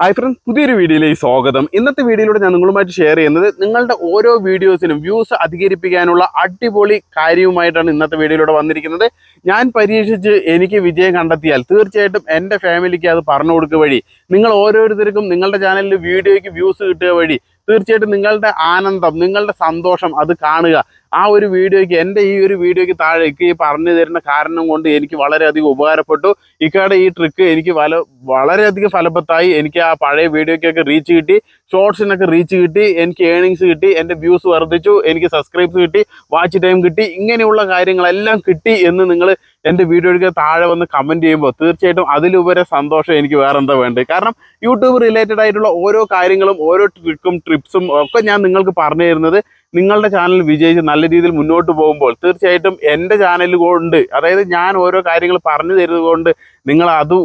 Hi friends പുതിയൊരു വീഡിയോയിലേക്ക് സ്വാഗതം. ഇന്നത്തെ വീഡിയോയിലൂടെ ഞാൻ നിങ്ങളുമായിട്ട് ഷെയർ ചെയ്യുന്നത് നിങ്ങളുടെ ഓരോ വീഡിയോസിനും വ്യൂസ് അധികരിപ്പിക്കാനുള്ള അടിപൊളി കാര്യവുമായിട്ടാണ് ഇന്നത്തെ വീഡിയോയിലൂടെ വന്നിരിക്കുന്നത്. ഞാൻ പരീക്ഷിച്ച് എനിക്ക് വിജയം കണ്ടെത്തിയാൽ തീർച്ചയായിട്ടും എന്റെ ഫാമിലിക്ക് അത് പറഞ്ഞു കൊടുക്കുക വഴി നിങ്ങൾ ഓരോരുത്തർക്കും നിങ്ങളുടെ ചാനലിൽ വീഡിയോയ്ക്ക് വ്യൂസ് കിട്ടുക വഴി തീർച്ചയായിട്ടും നിങ്ങളുടെ ആനന്ദം നിങ്ങളുടെ സന്തോഷം അത് കാണുക. ആ ഒരു വീഡിയോയ്ക്ക് എന്റെ ഈ ഒരു വീഡിയോയ്ക്ക് താഴേക്ക് ഈ പറഞ്ഞു തരുന്ന കാരണം കൊണ്ട് എനിക്ക് വളരെയധികം ഉപകാരപ്പെട്ടു. ഇക്കയുടെ ഈ ട്രിക്ക് എനിക്ക് വല വളരെയധികം ഫലപ്രദമായി എനിക്ക് ആ പഴയ വീഡിയോയ്ക്കൊക്കെ റീച്ച് കിട്ടി. ഷോർട്സിനൊക്കെ റീച്ച് കിട്ടി എനിക്ക് ഏണിങ്സ് കിട്ടി എന്റെ വ്യൂസ് വർദ്ധിച്ചു എനിക്ക് സബ്സ്ക്രൈബ്സ് കിട്ടി വാച്ച് ടൈം കിട്ടി ഇങ്ങനെയുള്ള കാര്യങ്ങളെല്ലാം കിട്ടി എന്ന് നിങ്ങൾ എന്റെ വീഡിയോയ്ക്ക് താഴെ വന്ന് കമന്റ് ചെയ്യുമ്പോൾ തീർച്ചയായിട്ടും അതിലുപരി സന്തോഷം എനിക്ക് വേറെ എന്താ വേണ്ടത് കാരണം യൂട്യൂബ് റിലേറ്റഡ് ആയിട്ടുള്ള ഓരോ കാര്യങ്ങളും ഓരോ ട്രിക്കും ട്രിപ്സും ഒക്കെ ഞാൻ നിങ്ങൾക്ക് പറഞ്ഞു തരുന്നത് നിങ്ങളുടെ ചാനൽ വിജയിച്ച് നല്ല രീതിയിൽ മുന്നോട്ട് പോകുമ്പോൾ തീർച്ചയായിട്ടും എന്റെ ചാനൽ കൊണ്ട് അതായത് ഞാൻ ഓരോ കാര്യങ്ങൾ പറഞ്ഞു തരുന്നത് കൊണ്ട് നിങ്ങൾ അത്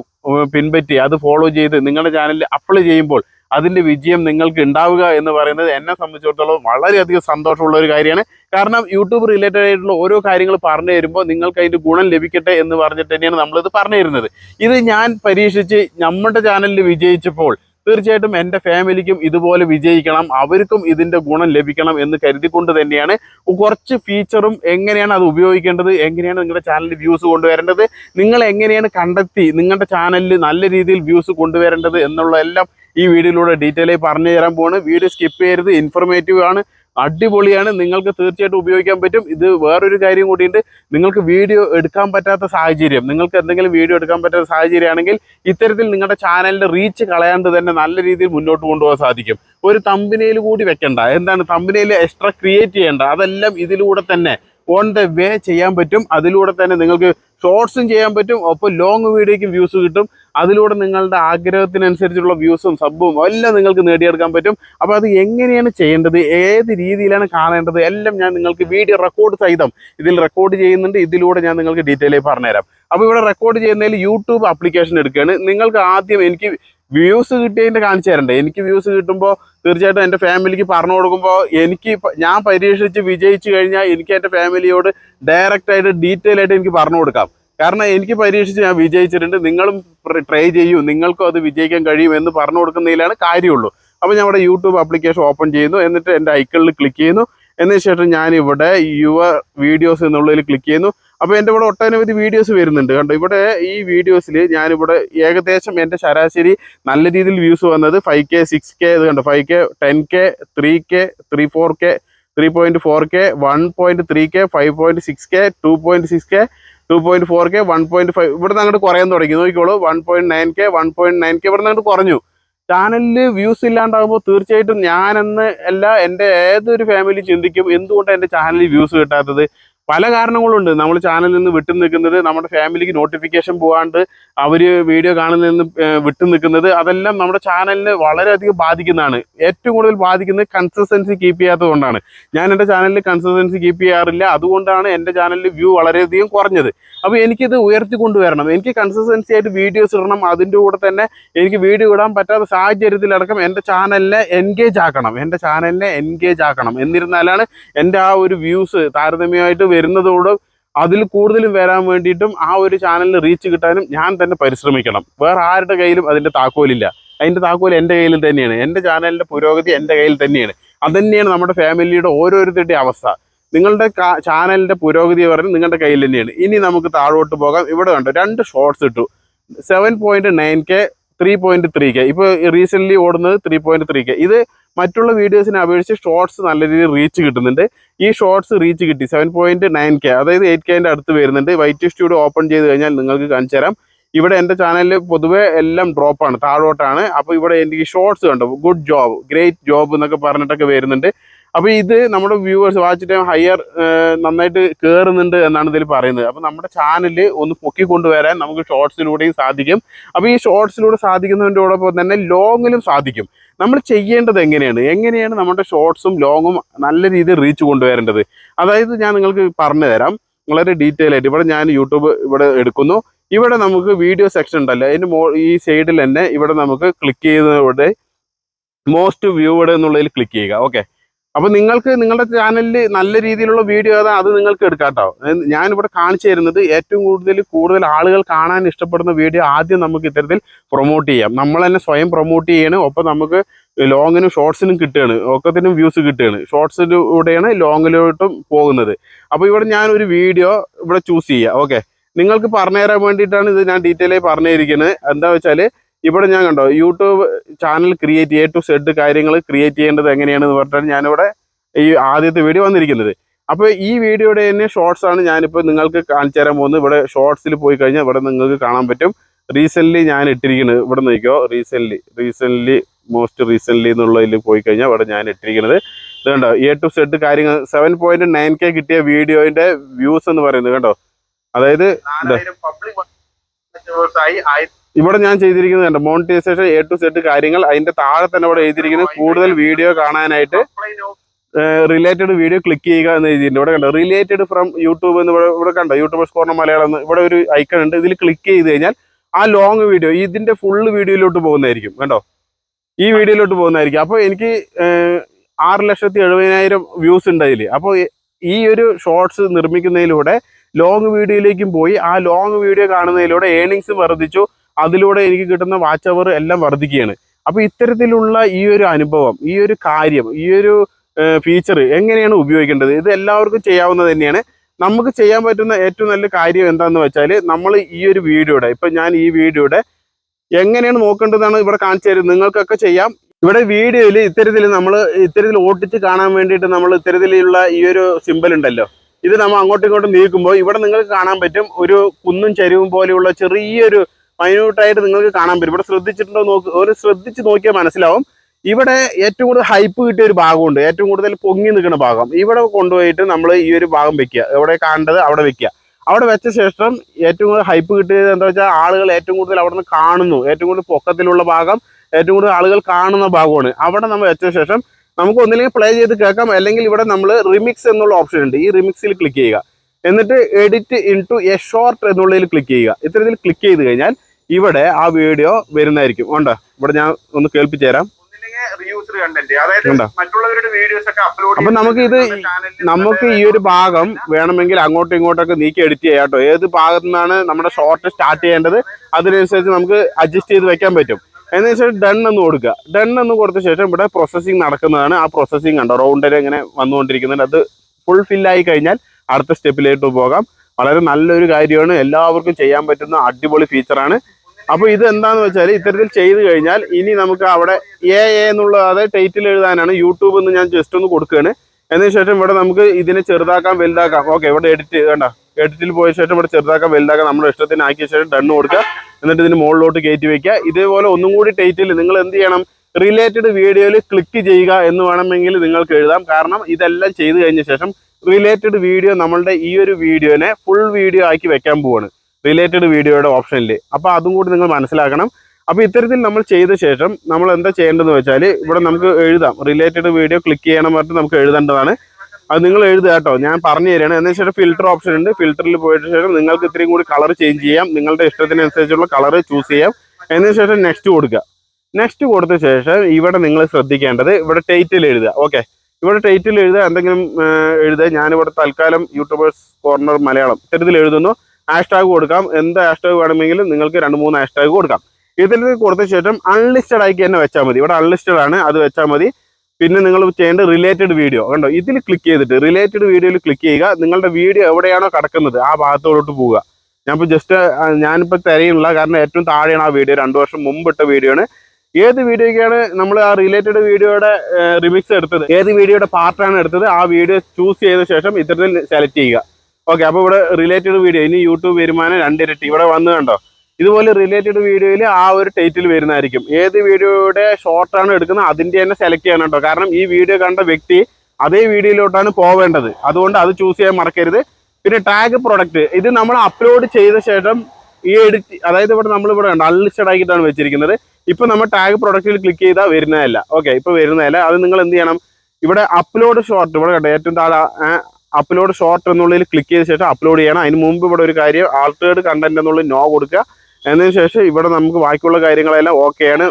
പിൻപറ്റി അത് ഫോളോ ചെയ്ത് നിങ്ങളുടെ ചാനലിൽ അപ്ലൈ ചെയ്യുമ്പോൾ അതിന്റെ വിജയം നിങ്ങൾക്ക് ഉണ്ടാവുക എന്ന് പറയുന്നത് എന്നെ സംബന്ധിച്ചിടത്തോളം വളരെയധികം സന്തോഷമുള്ള ഒരു കാര്യമാണ്. കാരണം യൂട്യൂബ് റിലേറ്റഡ് ആയിട്ടുള്ള ഓരോ കാര്യങ്ങൾ പറഞ്ഞു തരുമ്പോൾ നിങ്ങൾക്ക് അതിന്റെ ഗുണം ലഭിക്കട്ടെ എന്ന് പറഞ്ഞിട്ട് തന്നെയാണ് നമ്മളിത് പറഞ്ഞു തരുന്നത്. ഇത് ഞാൻ പരീക്ഷിച്ച് നമ്മുടെ ചാനലിൽ വിജയിച്ചപ്പോൾ തീർച്ചയായിട്ടും എന്റെ ഫാമിലിക്കും ഇതുപോലെ വിജയിക്കണം അവർക്കും ഇതിന്റെ ഗുണം ലഭിക്കണം എന്ന് കരുതിക്കൊണ്ട് തന്നെയാണ് കുറച്ച് ഫീച്ചറും എങ്ങനെയാണ് അത് ഉപയോഗിക്കേണ്ടത് എങ്ങനെയാണ് നിങ്ങളുടെ ചാനലിൽ വ്യൂസ് കൊണ്ടുവരേണ്ടത് നിങ്ങൾ എങ്ങനെയാണ് കണ്ടെത്തി നിങ്ങളുടെ ചാനലിൽ നല്ല രീതിയിൽ വ്യൂസ് കൊണ്ടുവരേണ്ടത് എന്നുള്ള എല്ലാം ഈ വീഡിയോയിലൂടെ ഡീറ്റെയിൽ ആയി പറഞ്ഞു തരാൻ പോവാണ്. വീഡിയോ സ്കിപ്പ് ചെയ്യരുത്. ഇൻഫർമേറ്റീവ് ആണ്. അടിപൊളിയാണ്. നിങ്ങൾക്ക് തീർച്ചയായിട്ടും ഉപയോഗിക്കാൻ പറ്റും. ഇത് വേറൊരു കാര്യം കൂടിയുണ്ട്. നിങ്ങൾക്ക് വീഡിയോ എടുക്കാൻ പറ്റാത്ത സാഹചര്യം. നിങ്ങൾക്ക് എന്തെങ്കിലും വീഡിയോ എടുക്കാൻ പറ്റാത്ത സാഹചര്യമാണെങ്കിൽ ഇത്തരത്തിൽ നിങ്ങളുടെ ചാനലിന്റെ റീച്ച് കളയാണ്ട് തന്നെ നല്ല രീതിയിൽ മുന്നോട്ട് കൊണ്ടുപോകാൻ സാധിക്കും. ഒരു തമ്പനയിൽ കൂടി വെക്കണ്ട. എന്താണ്? തമ്പനയിൽ എക്സ്ട്രാ ക്രിയേറ്റ് ചെയ്യേണ്ട. അതെല്ലാം ഇതിലൂടെ തന്നെ ഓൺ ദ വേ ചെയ്യാൻ പറ്റും. അതിലൂടെ തന്നെ നിങ്ങൾക്ക് ഷോർട്സും ചെയ്യാൻ പറ്റും. ഒപ്പം ലോങ് വീഡിയോയ്ക്കും വ്യൂസ് കിട്ടും. അതിലൂടെ നിങ്ങളുടെ ആഗ്രഹത്തിനനുസരിച്ചുള്ള വ്യൂസും സബും എല്ലാം നിങ്ങൾക്ക് നേടിയെടുക്കാൻ പറ്റും. അപ്പോൾ അത് എങ്ങനെയാണ് ചെയ്യേണ്ടത്? ഏത് രീതിയിലാണ് കാണേണ്ടത്? എല്ലാം ഞാൻ നിങ്ങൾക്ക് വീഡിയോ റെക്കോർഡ് സഹിതം ഇതിൽ റെക്കോർഡ് ചെയ്യുന്നുണ്ട്. ഇതിലൂടെ ഞാൻ നിങ്ങൾക്ക് ഡീറ്റെയിൽ ആയി പറഞ്ഞുതരാം. അപ്പോൾ ഇവിടെ റെക്കോർഡ് ചെയ്യുന്നതിൽ യൂട്യൂബ് ആപ്ലിക്കേഷൻ എടുക്കുകയാണ്. നിങ്ങൾക്ക് ആദ്യം എനിക്ക് വ്യൂസ് കിട്ടിയതിന്റെ കാണിച്ചു തരണ്ടേ. എനിക്ക് വ്യൂസ് കിട്ടുമ്പോൾ തീർച്ചയായിട്ടും എന്റെ ഫാമിലിക്ക് പറഞ്ഞു കൊടുക്കുമ്പോൾ എനിക്ക് ഞാൻ പരീക്ഷിച്ച് വിജയിച്ചു കഴിഞ്ഞാൽ എനിക്ക് എന്റെ ഫാമിലിയോട് ഡയറക്റ്റ് ആയിട്ട് ഡീറ്റെയിൽ ആയിട്ട് എനിക്ക് പറഞ്ഞു കൊടുക്കാം. കാരണം എനിക്ക് പരീക്ഷിച്ച് ഞാൻ വിജയിച്ചിട്ടുണ്ട്. നിങ്ങളും ട്രൈ ചെയ്യൂ. നിങ്ങൾക്കും അത് വിജയിക്കാൻ കഴിയും എന്ന് പറഞ്ഞു കൊടുക്കുന്നതിലാണ് കാര്യമുള്ളൂ. അപ്പോൾ ഞാൻ ഇവിടെ യൂട്യൂബ് ആപ്ലിക്കേഷൻ ഓപ്പൺ ചെയ്യുന്നു. എന്നിട്ട് എന്റെ ഐക്കണിൽ ക്ലിക്ക് ചെയ്യുന്നു. എന്നതിന് ശേഷം ഞാൻ യുവർ വീഡിയോസ് എന്നുള്ളതിൽ ക്ലിക്ക് ചെയ്യുന്നു. അപ്പോൾ എന്റെ ഇവിടെ ഒട്ടനവധി വീഡിയോസ് വരുന്നുണ്ട്. കണ്ടോ ഇവിടെ ഈ വീഡിയോസിൽ ഞാനിവിടെ ഏകദേശം എന്റെ ശരാശരി നല്ല രീതിയിൽ വ്യൂസ് വന്നത് ഫൈവ് കെ സിക്സ് കെ ഇത് കണ്ടോ five K ten K three K three four K three point four K one point three K five point six K two point six K two point four K one point five ഇവിടെ നിന്ന് അങ്ങോട്ട് കുറയാൻ തുടങ്ങി. നോക്കിക്കോളൂ one point nine K one point nine K ഇവിടെ അങ്ങോട്ട് കുറഞ്ഞു. ചാനലിൽ വ്യൂസ് ഇല്ലാണ്ടാകുമ്പോൾ തീർച്ചയായിട്ടും ഞാനെന്ന് അല്ല എന്റെ ഏതൊരു ഫാമിലി ചിന്തിക്കും എന്തുകൊണ്ടാണ് എന്റെ ചാനലിൽ വ്യൂസ് കിട്ടാത്തത്? പല കാരണങ്ങളുണ്ട്. നമ്മൾ ചാനലിൽ നിന്ന് വിട്ടു നിൽക്കുന്നത് നമ്മുടെ ഫാമിലിക്ക് നോട്ടിഫിക്കേഷൻ പോകാണ്ട് അവർ വീഡിയോ കാണുന്നതിൽ നിന്ന് വിട്ടു നിൽക്കുന്നത് അതെല്ലാം നമ്മുടെ ചാനലിനെ വളരെയധികം ബാധിക്കുന്നതാണ്. ഏറ്റവും കൂടുതൽ ബാധിക്കുന്നത് കൺസിസ്റ്റൻസി കീപ്പ് ചെയ്യാത്തതുകൊണ്ടാണ് ഞാൻ എന്റെ ചാനലിൽ കൺസിസ്റ്റൻസി കീപ്പ് ചെയ്യാറില്ല. അതുകൊണ്ടാണ് എന്റെ ചാനലിൽ വ്യൂ വളരെയധികം കുറഞ്ഞത്. അപ്പോൾ എനിക്കിത് ഉയർത്തി കൊണ്ടുവരണം എനിക്ക് കൺസിസ്റ്റൻസി ആയിട്ട് വീഡിയോസ് ഇടണം. അതിന്റെ കൂടെ തന്നെ എനിക്ക് വീഡിയോ ഇടാൻ പറ്റാത്ത സാഹചര്യത്തിലടക്കം എന്റെ ചാനലിനെ എൻഗേജ് ആക്കണം. എന്റെ ചാനലിനെ എൻഗേജ് ആക്കണം. എന്നിരുന്നാലാണ് എന്റെ ആ ഒരു വ്യൂസ് താരതമ്യമായിട്ട് വരുന്നതോട് അതിൽ കൂടുതലും വരാൻ വേണ്ടിയിട്ടും ആ ഒരു ചാനലിന് റീച്ച് കിട്ടാനും ഞാൻ തന്നെ പരിശ്രമിക്കണം. വേറെ ആരുടെ കയ്യിലും അതിന്റെ താക്കോലില്ല. അതിന്റെ താക്കോൽ എന്റെ കയ്യിൽ തന്നെയാണ്. എന്റെ ചാനലിന്റെ പുരോഗതി എന്റെ കയ്യിൽ തന്നെയാണ്. അതുതന്നെയാണ് നമ്മുടെ ഫാമിലിയുടെ ഓരോരുത്തരുടെ അവസ്ഥ. നിങ്ങളുടെ ചാനലിന്റെ പുരോഗതി പറഞ്ഞ് നിങ്ങളുടെ കയ്യിൽ തന്നെയാണ്. ഇനി നമുക്ക് താഴോട്ട് പോകാം. ഇവിടെ കണ്ടോ രണ്ട് ഷോർട്സ് ഇട്ടു. Seven point nine K three point three K ഇപ്പോൾ റീസെന്റ്ലി ഓടുന്നത് ത്രീ പോയിന്റ് ത്രീ കെ ഇത് മറ്റുള്ള വീഡിയോസിനെ അപേക്ഷിച്ച് ഷോർട്സ് നല്ല രീതിയിൽ റീച്ച് കിട്ടുന്നുണ്ട്. ഈ ഷോർട്സ് റീച്ച് കിട്ടി. സെവൻ പോയിന്റ് നയൻ കെ അതായത് എയ്റ്റ് കെന്റെ അടുത്ത് വരുന്നുണ്ട്. വൈറ്റ് സ്റ്റുഡിയോ ഓപ്പൺ ചെയ്ത് കഴിഞ്ഞാൽ നിങ്ങൾക്ക് കാണിച്ചു തരാം. ഇവിടെ എന്റെ ചാനലിൽ പൊതുവെ എല്ലാം ഡ്രോപ്പാണ് താഴോട്ടാണ്. അപ്പോൾ ഇവിടെ എനിക്ക് ഷോർട്സ് കണ്ടു ഗുഡ് ജോബ് ഗ്രേറ്റ് ജോബ് എന്നൊക്കെ പറഞ്ഞിട്ടൊക്കെ വരുന്നുണ്ട്. അപ്പോൾ ഇത് നമ്മുടെ വ്യൂവേഴ്സ് വാച്ച് ടൈം ഹയർ നന്നായിട്ട് കയറുന്നുണ്ട് എന്നാണ് ഇതിൽ പറയുന്നത്. അപ്പോൾ നമ്മുടെ ചാനൽ ഒന്ന് പൊക്കി കൊണ്ടുവരാൻ നമുക്ക് ഷോർട്സിലൂടെയും സാധിക്കും. അപ്പോൾ ഈ ഷോർട്സിലൂടെ സാധിക്കുന്നതിന്റെയോടൊപ്പം തന്നെ ലോങ്ങിലും സാധിക്കും. നമ്മൾ ചെയ്യേണ്ടത് എങ്ങനെയാണ്? എങ്ങനെയാണ് നമ്മുടെ ഷോർട്സും ലോങ്ങും നല്ല രീതിയിൽ റീച്ച് കൊണ്ടുവരേണ്ടത്? അതായത് ഞാൻ നിങ്ങൾക്ക് പറഞ്ഞു തരാം വളരെ ഡീറ്റെയിൽ ആയിട്ട്. ഇവിടെ ഞാൻ യൂട്യൂബ് ഇവിടെ എടുക്കുന്നു. ഇവിടെ നമുക്ക് വീഡിയോ സെക്ഷൻ ഉണ്ടല്ലോ. അതിന് മോ ഈ സൈഡിൽ തന്നെ ഇവിടെ നമുക്ക് ക്ലിക്ക് ചെയ്യുന്നതോടെ മോസ്റ്റ് വ്യൂവേഡ് എന്നുള്ളതിൽ ക്ലിക്ക് ചെയ്യുക. ഓക്കെ അപ്പൊ നിങ്ങൾക്ക് നിങ്ങളുടെ ചാനലിൽ നല്ല രീതിയിലുള്ള വീഡിയോ ഏതാ അത് നിങ്ങൾക്ക് എടുക്കാട്ടോ. ഞാനിവിടെ കാണിച്ചു തരുന്നത് ഏറ്റവും കൂടുതൽ കൂടുതൽ ആളുകൾ കാണാൻ ഇഷ്ടപ്പെടുന്ന വീഡിയോ ആദ്യം നമുക്ക് ഇത്തരത്തിൽ പ്രൊമോട്ട് ചെയ്യാം. നമ്മൾ തന്നെ സ്വയം പ്രൊമോട്ട് ചെയ്യണം. ഒപ്പം നമുക്ക് ലോങ്ങിനും ഷോർട്സിനും കിട്ടുകയാണ്. ഒക്കത്തിനും വ്യൂസ് കിട്ടുകയാണ്. ഷോർട്സിലൂടെയാണ് ലോങ്ങിലോട്ടും പോകുന്നത്. അപ്പോൾ ഇവിടെ ഞാൻ ഒരു വീഡിയോ ഇവിടെ ചൂസ് ചെയ്യുക ഓക്കെ നിങ്ങൾക്ക് പറഞ്ഞു തരാൻ വേണ്ടിയിട്ടാണ് ഇത് ഞാൻ ഡീറ്റെയിൽ ആയി പറഞ്ഞിരിക്കുന്നത്. എന്താ വെച്ചാൽ ഇവിടെ ഞാൻ കണ്ടോ YouTube channel create A to Z കാര്യങ്ങൾ ക്രിയേറ്റ് ചെയ്യേണ്ടത് എങ്ങനെയാണെന്ന് പറഞ്ഞാൽ ഞാനിവിടെ ഈ ആദ്യത്തെ വീഡിയോ വന്നിരിക്കുന്നത്. അപ്പോൾ ഈ വീഡിയോയുടെ തന്നെ ഷോർട്സ് ആണ് ഞാനിപ്പോൾ നിങ്ങൾക്ക് കാണിച്ചു തരാൻ പോകുന്നത്. ഇവിടെ ഷോർട്സിൽ പോയി കഴിഞ്ഞാൽ ഇവിടെ നിങ്ങൾക്ക് കാണാൻ പറ്റും. റീസെന്റ്ലി ഞാൻ ഇട്ടിരിക്കുന്നത് ഇവിടെ നോക്കിയോ റീസെന്റ്ലി റീസെന്റ്ലി മോസ്റ്റ് റീസെന്റ്ലി എന്നുള്ളതിൽ പോയി കഴിഞ്ഞാൽ ഇവിടെ ഞാൻ ഇട്ടിരിക്കുന്നത് ഇത് കണ്ടോ എ ടു സെഡ് കാര്യങ്ങൾ സെവൻ പോയിന്റ് നയൻ കെ കിട്ടിയ വീഡിയോയുടെ വ്യൂസ് എന്ന് പറയുന്നത് കണ്ടോ? അതായത് ഇവിടെ ഞാൻ ചെയ്തിരിക്കുന്നത് കണ്ടോ? മോണിറ്റൈസേഷൻ എ ടു സെറ്റ് കാര്യങ്ങൾ. അതിന്റെ താഴെ തന്നെ ഇവിടെ എഴുതിയിരിക്കുന്നത് കൂടുതൽ വീഡിയോ കാണാനായിട്ട് റിലേറ്റഡ് വീഡിയോ ക്ലിക്ക് ചെയ്യുക എന്ന് എഴുതിയിട്ടുണ്ട്. ഇവിടെ കണ്ടോ? റിലേറ്റഡ് ഫ്രം യൂട്യൂബ് എന്ന് ഇവിടെ ഇവിടെ കണ്ടോ? യൂട്യൂബേഴ്സ് കോർണർ മലയാളം എന്ന് ഇവിടെ ഒരു ഐക്കൺ ഉണ്ട്. ഇതിൽ ക്ലിക്ക് ചെയ്ത് കഴിഞ്ഞാൽ ആ ലോങ് വീഡിയോ ഇതിന്റെ ഫുൾ വീഡിയോയിലോട്ട് പോകുന്നതായിരിക്കും. കണ്ടോ? ഈ വീഡിയോയിലോട്ട് പോകുന്നതായിരിക്കും. അപ്പോൾ എനിക്ക് ആറ് ലക്ഷത്തി എഴുപതിനായിരം വ്യൂസ് ഉണ്ട് അതിൽ അപ്പോൾ ഈ ഒരു ഷോർട്സ് നിർമ്മിക്കുന്നതിലൂടെ ലോങ് വീഡിയോയിലേക്കും പോയി. ആ ലോങ് വീഡിയോ കാണുന്നതിലൂടെ ഏണിങ്സ് വർദ്ധിച്ചു. അതിലൂടെ എനിക്ക് കിട്ടുന്ന വാച്ച് അവർ എല്ലാം വർദ്ധിക്കുകയാണ്. അപ്പോൾ ഇത്തരത്തിലുള്ള ഈ ഒരു അനുഭവം ഈ ഒരു കാര്യം ഈ ഒരു ഫീച്ചർ എങ്ങനെയാണ് ഉപയോഗിക്കേണ്ടത്? ഇത് എല്ലാവർക്കും ചെയ്യാവുന്നത് തന്നെയാണ്. നമുക്ക് ചെയ്യാൻ പറ്റുന്ന ഏറ്റവും നല്ല കാര്യം എന്താന്ന് വെച്ചാൽ നമ്മൾ ഈ ഒരു വീഡിയോയുടെ ഇപ്പൊ ഞാൻ ഈ വീഡിയോയുടെ എങ്ങനെയാണ് നോക്കേണ്ടതെന്നാണ് ഇവിടെ കാണിച്ചു തരുന്നത്. നിങ്ങൾക്കൊക്കെ ചെയ്യാം. ഇവിടെ വീഡിയോയിൽ ഇത്തരത്തിൽ നമ്മൾ ഇത്തരത്തിൽ ഓട്ടിച്ച് കാണാൻ വേണ്ടിയിട്ട് നമ്മൾ ഇത്തരത്തിലുള്ള ഈ ഒരു സിമ്പൽ ഉണ്ടല്ലോ. ഇത് നമ്മൾ അങ്ങോട്ടും ഇങ്ങോട്ടും നീക്കുമ്പോൾ ഇവിടെ നിങ്ങൾക്ക് കാണാൻ പറ്റും ഒരു കുന്നും ചരിവും പോലെയുള്ള ചെറിയൊരു മൈന്യൂട്ടായിട്ട് നിങ്ങൾക്ക് കാണാൻ പറ്റും. ഇവിടെ ശ്രദ്ധിച്ചിട്ടുണ്ടോ നോക്ക് ഒരു ശ്രദ്ധിച്ച് നോക്കിയാൽ മനസ്സിലാവും. ഇവിടെ ഏറ്റവും കൂടുതൽ ഹൈപ്പ് കിട്ടിയ ഒരു ഭാഗമുണ്ട്. ഏറ്റവും കൂടുതൽ പൊങ്ങി നിൽക്കുന്ന ഭാഗം. ഇവിടെ കൊണ്ടുപോയിട്ട് നമ്മൾ ഈ ഒരു ഭാഗം വെക്കുക. എവിടെ കാണേണ്ടത് അവിടെ വെക്കുക. അവിടെ വെച്ച ശേഷം ഏറ്റവും കൂടുതൽ ഹൈപ്പ് കിട്ടിയത് എന്താ വെച്ചാൽ ആളുകൾ ഏറ്റവും കൂടുതൽ അവിടെ നിന്ന് കാണുന്നു. ഏറ്റവും കൂടുതൽ പൊക്കത്തിലുള്ള ഭാഗം ഏറ്റവും കൂടുതൽ ആളുകൾ കാണുന്ന ഭാഗമാണ്. അവിടെ നമ്മൾ വെച്ച ശേഷം നമുക്ക് ഒന്നില്ലെങ്കിൽ പ്ലേ ചെയ്ത് കേൾക്കാം. അല്ലെങ്കിൽ ഇവിടെ നമ്മൾ റിമിക്സ് എന്നുള്ള ഓപ്ഷൻ ഉണ്ട്. ഈ റിമിക്സിൽ ക്ലിക്ക് ചെയ്യുക. എന്നിട്ട് edit into a short എന്നുള്ളതിൽ ക്ലിക്ക് ചെയ്യുക. ഇത്തരത്തിൽ ക്ലിക്ക് ചെയ്ത് കഴിഞ്ഞാൽ ഇവിടെ ആ വീഡിയോ വരുന്നതായിരിക്കും. ഉണ്ടോ? ഇവിടെ ഞാൻ ഒന്ന് കേൾപ്പിച്ചു തരാം അപ്പൊ നമുക്ക് ഇത് നമുക്ക് ഈ ഒരു ഭാഗം വേണമെങ്കിൽ അങ്ങോട്ടും ഇങ്ങോട്ടൊക്കെ നീക്കി എഡിറ്റ് ചെയ്യാം കേട്ടോ. ഏത് ഭാഗത്തു നിന്നാണ് നമ്മുടെ ഷോർട്ട് സ്റ്റാർട്ട് ചെയ്യേണ്ടത് അതിനനുസരിച്ച് നമുക്ക് അഡ്ജസ്റ്റ് ചെയ്ത് വെക്കാൻ പറ്റും. അതിനനുസരിച്ച് ഡൺ എന്ന് കൊടുക്കുക. ഡൺ എന്ന് കൊടുത്ത ശേഷം ഇവിടെ പ്രോസസ്സിങ് നടക്കുന്നതാണ്. ആ പ്രോസസ്സിങ് കണ്ടോ? റൗണ്ടിൽ ഇങ്ങനെ വന്നുകൊണ്ടിരിക്കുന്നുണ്ട്. അത് ഫുൾ ഫില്ലായി കഴിഞ്ഞാൽ അടുത്ത സ്റ്റെപ്പിലേക്ക് പോകാം. വളരെ നല്ലൊരു കാര്യമാണ്. എല്ലാവർക്കും ചെയ്യാൻ പറ്റുന്ന അടിപൊളി ഫീച്ചറാണ് അപ്പോൾ ഇത് എന്താന്ന് വെച്ചാൽ ഇത്തരത്തിൽ ചെയ്ത് കഴിഞ്ഞാൽ ഇനി നമുക്ക് അവിടെ എ എന്നുള്ള അതായത് ടൈറ്റിൽ എഴുതാനാണ് യൂട്യൂബ് എന്ന് ഞാൻ ജസ്റ്റ് ഒന്ന് കൊടുക്കുകയാണ്. എന്നതിന് ശേഷം ഇവിടെ നമുക്ക് ഇതിനെ ചെറുതാക്കാം വലുതാക്കാം. ഓക്കെ ഇവിടെ എഡിറ്റ് വേണ്ട എഡിറ്റിൽ പോയ ശേഷം ഇവിടെ ചെറുതാക്കാം വലുതാക്കാം. നമ്മുടെ ഇഷ്ടത്തിന് ആക്കിയ ശേഷം ഡണ്ണ് കൊടുക്കുക. എന്നിട്ട് ഇതിന് മുകളിലോട്ട് കയറ്റി വെക്കുക. ഇതേപോലെ ഒന്നും കൂടി ടൈറ്റിൽ നിങ്ങൾ എന്ത് ചെയ്യണം? റിലേറ്റഡ് വീഡിയോയിൽ ക്ലിക്ക് ചെയ്യുക എന്ന് വേണമെങ്കിൽ നിങ്ങൾക്ക് എഴുതാം. കാരണം ഇതെല്ലാം ചെയ്തു കഴിഞ്ഞ ശേഷം റിലേറ്റഡ് വീഡിയോ നമ്മളുടെ ഈ ഒരു വീഡിയോനെ ഫുൾ വീഡിയോ ആക്കി വെക്കാൻ പോവാണ്. റിലേറ്റഡ് വീഡിയോയുടെ ഓപ്ഷൻ ഓപ്ഷനിൽ അപ്പോൾ അതും കൂടി നിങ്ങൾ മനസ്സിലാക്കണം. അപ്പോൾ ഇത്തരത്തിൽ നമ്മൾ ചെയ്ത ശേഷം നമ്മൾ എന്താ ചെയ്യേണ്ടതെന്ന് വെച്ചാൽ ഇവിടെ നമുക്ക് എഴുതാം. റിലേറ്റഡ് വീഡിയോ ക്ലിക്ക് ചെയ്യണം പറഞ്ഞിട്ട് നമുക്ക് എഴുതേണ്ടതാണ്. അത് നിങ്ങൾ എഴുതുക കേട്ടോ. ഞാൻ പറഞ്ഞു തരികയാണ്. എന്നു വെച്ചാൽ ഫിൽറ്റർ ഓപ്ഷൻ ഉണ്ട്. ഫിൽറ്ററിൽ പോയിട്ട് ശേഷം നിങ്ങൾക്ക് ഇത്രയും കൂടി കളർ ചേഞ്ച് ചെയ്യാം. നിങ്ങളുടെ ഇഷ്ടത്തിനനുസരിച്ചുള്ള കളർ ചൂസ് ചെയ്യാം. എന്നതിന് ശേഷം നെക്സ്റ്റ് കൊടുക്കുക. നെക്സ്റ്റ് കൊടുത്ത ശേഷം ഇവിടെ നിങ്ങൾ ശ്രദ്ധിക്കേണ്ടത് ഇവിടെ ടൈറ്റിൽ എഴുതുക. ഓക്കെ ഇവിടെ ടൈറ്റിൽ എഴുതുക. എന്തെങ്കിലും എഴുതുക. ഞാനിവിടെ തൽക്കാലം യൂട്യൂബേഴ്സ് കോർണർ മലയാളം. ഇത്തരത്തിൽ എഴുതുന്നു. ഹാഷ്ടാഗ് കൊടുക്കാം. എന്ത് ഹാഷ്ടാഗ് വേണമെങ്കിലും നിങ്ങൾക്ക് രണ്ട് മൂന്ന് ഹാഷ്ടാഗ് കൊടുക്കാം. ഇതിൽ കൊടുത്ത ശേഷം അൺലിസ്റ്റഡ് ആക്കി തന്നെ വെച്ചാൽ മതി. ഇവിടെ അൺലിസ്റ്റഡ് ആണ്. അത് വെച്ചാൽ മതി. പിന്നെ നിങ്ങൾ ചെയ്യേണ്ട റിലേറ്റഡ് വീഡിയോ കണ്ടോ? ഇതിൽ ക്ലിക്ക് ചെയ്തിട്ട് റിലേറ്റഡ് വീഡിയോയിൽ ക്ലിക്ക് ചെയ്യുക. നിങ്ങളുടെ വീഡിയോ എവിടെയാണോ കിടക്കുന്നത് ആ ഭാഗത്തോട്ട് പോവുക. ഞാനിപ്പോൾ ജസ്റ്റ് ഞാനിപ്പോൾ തിരയുന്നില്ല. കാരണം ഏറ്റവും താഴെയാണ് ആ വീഡിയോ രണ്ട് വർഷം മുമ്പ് ഇട്ട വീഡിയോ ആണ്. ഏത് വീഡിയോയ്ക്കാണ് നമ്മൾ ആ റിലേറ്റഡ് വീഡിയോയുടെ റിമിക്സ് എടുത്തത്? ഏത് വീഡിയോയുടെ പാർട്ടാണ് എടുത്തത്? ആ വീഡിയോ ചൂസ് ചെയ്ത ശേഷം ഇത്തരത്തിൽ സെലക്ട് ചെയ്യുക. ഓക്കെ അപ്പോൾ ഇവിടെ റിലേറ്റഡ് വീഡിയോ ഇനി യൂട്യൂബ് വരുമാനം രണ്ടിരട്ടി. ഇവിടെ വന്നു കണ്ടോ? ഇതുപോലെ റിലേറ്റഡ് വീഡിയോയിൽ ആ ഒരു ടൈറ്റിൽ വരുന്നതായിരിക്കും. ഏത് വീഡിയോയുടെ ഷോർട്ടാണ് എടുക്കുന്നത് അതിന്റെ തന്നെ സെലക്ട് ചെയ്യണം കേട്ടോ. കാരണം ഈ വീഡിയോ കണ്ട വ്യക്തി അതേ വീഡിയോയിലോട്ടാണ് പോവേണ്ടത്. അതുകൊണ്ട് അത് ചൂസ് ചെയ്യാൻ മറക്കരുത്. പിന്നെ ടാഗ് പ്രൊഡക്റ്റ് ഇത് നമ്മൾ അപ്ലോഡ് ചെയ്ത ശേഷം ഈ എഡിറ്റ് അതായത് ഇവിടെ നമ്മൾ ഇവിടെ അൺലിസ്റ്റഡ് ആക്കിയിട്ടാണ് വെച്ചിരിക്കുന്നത്. ഇപ്പൊ നമ്മൾ ടാഗ് പ്രൊഡക്റ്റിൽ ക്ലിക്ക് ചെയ്താൽ വരുന്നതല്ല. ഓക്കെ ഇപ്പൊ വരുന്നതല്ല. അത് നിങ്ങൾ എന്ത് ചെയ്യണം? ഇവിടെ അപ്ലോഡ് ഷോർട്ട് ഇവിടെ കണ്ടോ ഏറ്റവും താഴെ അപ്ലോഡ് ഷോർട്ട് എന്നുള്ളതിൽ ക്ലിക്ക് ചെയ്ത ശേഷം അപ്ലോഡ് ചെയ്യണം. അതിന് മുമ്പ് ഇവിടെ ഒരു കാര്യം ആൾട്ടേഡ് കണ്ടന്റ് എന്നുള്ളത് നോ കൊടുക്കുക. എന്നതിന് ശേഷം ഇവിടെ നമുക്ക് ബാക്കിയുള്ള കാര്യങ്ങളെല്ലാം ഓക്കെയാണ്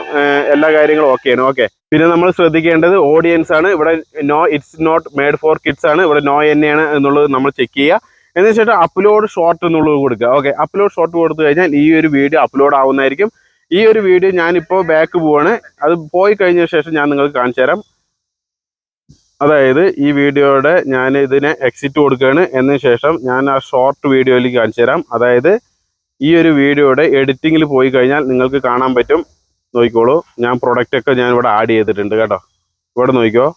എല്ലാ കാര്യങ്ങളും ഓക്കെയാണ് ഓക്കെ പിന്നെ നമ്മൾ ശ്രദ്ധിക്കേണ്ടത് ഓഡിയൻസ് ആണ്. ഇവിടെ no it's not made for kids ആണ്. ഇവിടെ നോ എന്നെയാണ് എന്നുള്ളത് നമ്മൾ ചെക്ക് ചെയ്യുക. എന്നതിന് ശേഷം അപ്ലോഡ് ഷോർട്ട് എന്നുള്ളത് കൊടുക്കുക. ഓക്കെ അപ്ലോഡ് ഷോർട്ട് കൊടുത്തു കഴിഞ്ഞാൽ ഈ ഒരു വീഡിയോ അപ്ലോഡ് ആവുന്നതായിരിക്കും. ഈ ഒരു വീഡിയോ ഞാനിപ്പോൾ ബാക്ക് പോവാണ്. അത് പോയി കഴിഞ്ഞ ശേഷം ഞാൻ നിങ്ങൾക്ക് കാണിച്ചു തരാം അതായത് ഈ വീഡിയോയുടെ ഞാൻ ഇതിനെ എക്സിറ്റ് കൊടുക്കുകയാണ്. എന്നതിന് ശേഷം ഞാൻ ആ ഷോർട്ട് വീഡിയോയിലേക്ക് കാണിച്ചു തരാം. അതായത് ഈ ഒരു വീഡിയോയുടെ എഡിറ്റിങ്ങിൽ പോയി കഴിഞ്ഞാൽ നിങ്ങൾക്ക് കാണാൻ പറ്റും. നോക്കിക്കോളൂ. ഞാൻ പ്രൊഡക്റ്റൊക്കെ ഞാൻ ഇവിടെ ആഡ് ചെയ്തിട്ടുണ്ട് കേട്ടോ. ഇവിടെ നോക്കിക്കോ.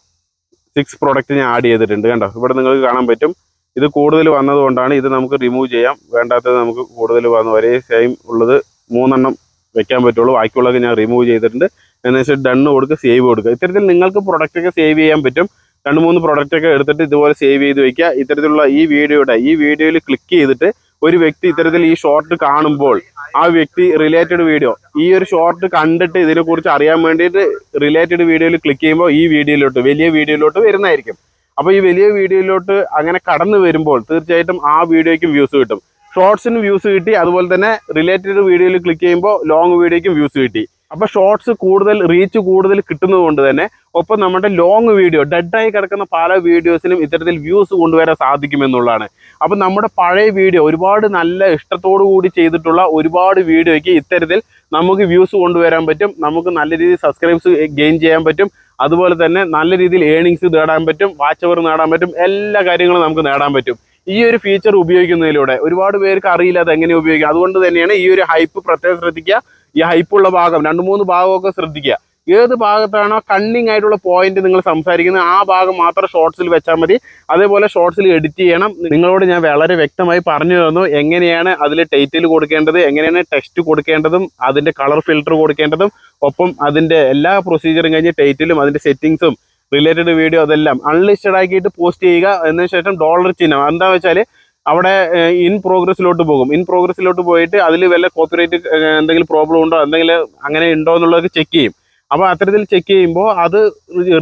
സിക്സ് പ്രൊഡക്റ്റ് ഞാൻ ആഡ് ചെയ്തിട്ടുണ്ട് കേട്ടോ ഇവിടെ നിങ്ങൾക്ക് കാണാൻ പറ്റും. ഇത് കൂടുതൽ വന്നതുകൊണ്ടാണ് ഇത് നമുക്ക് റിമൂവ് ചെയ്യാം. വേണ്ടാത്തത് നമുക്ക് കൂടുതൽ വന്ന ഒരേ സെയിം ഉള്ളത് മൂന്നെണ്ണം വെക്കാൻ പറ്റുള്ളൂ. ബാക്കിയുള്ളതൊക്കെ ഞാൻ റിമൂവ് ചെയ്തിട്ടുണ്ട്. എന്നുവെച്ചാൽ ഡണ്ണ് കൊടുക്കുക സേവ് കൊടുക്കുക. ഇത്തരത്തിൽ നിങ്ങൾക്ക് പ്രൊഡക്റ്റൊക്കെ സേവ് ചെയ്യാൻ പറ്റും. രണ്ട് മൂന്ന് പ്രൊഡക്റ്റൊക്കെ എടുത്തിട്ട് ഇതുപോലെ സേവ് ചെയ്ത് വയ്ക്കുക ഇത്തരത്തിലുള്ള ഈ വീഡിയോയുടെ ഈ വീഡിയോയിൽ ക്ലിക്ക് ചെയ്തിട്ട് ഒരു വ്യക്തി ഇത്തരത്തിൽ ഈ ഷോർട്ട് കാണുമ്പോൾ ആ വ്യക്തി റിലേറ്റഡ് വീഡിയോ ഈ ഒരു ഷോർട്ട് കണ്ടിട്ട് ഇതിനെക്കുറിച്ച് അറിയാൻ വേണ്ടിയിട്ട് റിലേറ്റഡ് വീഡിയോയിൽ ക്ലിക്ക് ചെയ്യുമ്പോൾ ഈ വീഡിയോയിലോട്ട് വലിയ വീഡിയോയിലോട്ട് വരുന്നതായിരിക്കും. അപ്പോൾ ഈ വലിയ വീഡിയോയിലോട്ട് അങ്ങനെ കടന്നു വരുമ്പോൾ തീർച്ചയായിട്ടും ആ വീഡിയോയ്ക്കും വ്യൂസ് കിട്ടും. ഷോർട്സിന് വ്യൂസ് കിട്ടി അതുപോലെ തന്നെ റിലേറ്റഡ് വീഡിയോയിൽ ക്ലിക്ക് ചെയ്യുമ്പോൾ ലോങ് വീഡിയോയ്ക്കും വ്യൂസ് കിട്ടി. അപ്പോൾ ഷോർട്സ് കൂടുതൽ റീച്ച് കൂടുതൽ കിട്ടുന്നത് കൊണ്ട് തന്നെ ഒപ്പം നമ്മുടെ ലോങ് വീഡിയോ ഡെഡായി കിടക്കുന്ന പല വീഡിയോസിനും ഇത്തരത്തിൽ വ്യൂസ് കൊണ്ടുവരാൻ സാധിക്കുമെന്നുള്ളതാണ്. അപ്പം നമ്മുടെ പഴയ വീഡിയോ ഒരുപാട് നല്ല ഇഷ്ടത്തോടു കൂടി ചെയ്തിട്ടുള്ള ഒരുപാട് വീഡിയോയ്ക്ക് ഇത്തരത്തിൽ നമുക്ക് വ്യൂസ് കൊണ്ടുവരാൻ പറ്റും. നമുക്ക് നല്ല രീതിയിൽ സബ്സ്ക്രൈബ്സ് ഗെയിൻ ചെയ്യാൻ പറ്റും. അതുപോലെ തന്നെ നല്ല രീതിയിൽ ഏണിങ്സ് നേടാൻ പറ്റും. വാച്ച് അവർ നേടാൻ പറ്റും. എല്ലാ കാര്യങ്ങളും നമുക്ക് നേടാൻ പറ്റും. ഈ ഒരു ഫീച്ചർ ഉപയോഗിക്കുന്നതിലൂടെ ഒരുപാട് പേർക്ക് അറിയില്ല അത് എങ്ങനെ ഉപയോഗിക്കാം. അതുകൊണ്ട് തന്നെയാണ് ഈ ഒരു ഹൈപ്പ് പ്രത്യേകം ശ്രദ്ധിക്കുക. ഈ ഹൈപ്പുള്ള ഭാഗം രണ്ട് മൂന്ന് ഭാഗമൊക്കെ ശ്രദ്ധിക്കുക. ഏത് ഭാഗത്താണോ കണ്ണിങ് ആയിട്ടുള്ള പോയിന്റ് നിങ്ങൾ സംസാരിക്കുന്നത് ആ ഭാഗം മാത്രം ഷോർട്സിൽ വെച്ചാൽ മതി. അതേപോലെ ഷോർട്സിൽ എഡിറ്റ് ചെയ്യണം. നിങ്ങളോട് ഞാൻ വളരെ വ്യക്തമായി പറഞ്ഞു തന്നു എങ്ങനെയാണ് അതിൽ ടൈറ്റിൽ കൊടുക്കേണ്ടത് എങ്ങനെയാണ് ടെക്സ്റ്റ് കൊടുക്കേണ്ടതും അതിന്റെ കളർ ഫിൽറ്റർ കൊടുക്കേണ്ടതും ഒപ്പം അതിന്റെ എല്ലാ പ്രൊസീജിയറും കഴിഞ്ഞ് ടൈറ്റിലും അതിന്റെ സെറ്റിങ്സും റിലേറ്റഡ് വീഡിയോ അതെല്ലാം അൺലിസ്റ്റഡ് ആക്കിയിട്ട് പോസ്റ്റ് ചെയ്യുക. എന്നതിന് ശേഷം ഡോളർ ചിഹ്നം. എന്താ വെച്ചാൽ അവിടെ ഇൻ പ്രോഗ്രസ്സിലോട്ട് പോകും. ഇൻ പ്രോഗ്രസ്സിലോട്ട് പോയിട്ട് അതിൽ വല്ല കോപ്പിറൈറ്റ് എന്തെങ്കിലും പ്രോബ്ലം ഉണ്ടോ എന്തെങ്കിലും അങ്ങനെ ഉണ്ടോ എന്നുള്ളത് ചെക്ക് ചെയ്യും. അപ്പോൾ അത്തരത്തിൽ ചെക്ക് ചെയ്യുമ്പോൾ അത്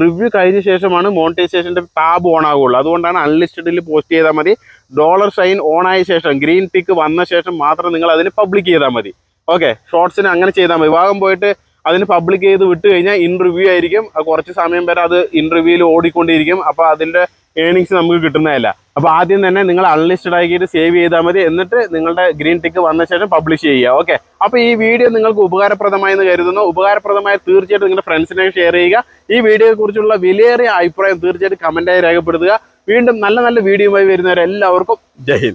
റിവ്യൂ കഴിഞ്ഞ ശേഷമാണ് മോണിറ്റൈസേഷന്റെ ടാബ് ഓൺ ആകുള്ളൂ അതുകൊണ്ടാണ് അൺലിസ്റ്റഡിൽ പോസ്റ്റ് ചെയ്താൽ മതി. ഡോളർ സൈൻ ഓൺ ആയ ശേഷം ഗ്രീൻ ടിക്ക് വന്ന ശേഷം മാത്രം നിങ്ങൾ അതിന് പബ്ലിക് ചെയ്താൽ മതി. ഓക്കെ ഷോർട്സിന് അങ്ങനെ ചെയ്താൽ മതി. വിവാഹം പോയിട്ട് അതിന് പബ്ലിക് ചെയ്ത് വിട്ട് കഴിഞ്ഞാൽ ഇൻ റിവ്യൂ ആയിരിക്കും കുറച്ച് സമയം വരെ അത് ഇൻ റിവ്യൂവിൽ ഓടിക്കൊണ്ടിരിക്കും. അപ്പോൾ അതിന്റെ ഏണിങ്സ് നമുക്ക് കിട്ടുന്നതല്ല. അപ്പോൾ ആദ്യം തന്നെ നിങ്ങൾ അൺലിസ്റ്റഡ് ആക്കിയിട്ട് സേവ് ചെയ്താൽ മതി. എന്നിട്ട് നിങ്ങളുടെ ഗ്രീൻ ടിക്ക് വന്ന ശേഷം പബ്ലിഷ് ചെയ്യുക. ഓക്കെ അപ്പോൾ ഈ വീഡിയോ നിങ്ങൾക്ക് ഉപകാരപ്രദമായെന്ന് കരുതുന്നു. ഉപകാരപ്രദമായ തീർച്ചയായിട്ടും നിങ്ങളുടെ ഫ്രണ്ട്സിനെ ഷെയർ ചെയ്യുക. ഈ വീഡിയോയെക്കുറിച്ചുള്ള വിലയേറിയ അഭിപ്രായം തീർച്ചയായിട്ടും കമന്റായി രേഖപ്പെടുത്തുക. വീണ്ടും നല്ല നല്ല വീഡിയോയുമായി വരുന്നവരെല്ലാവർക്കും ജയ്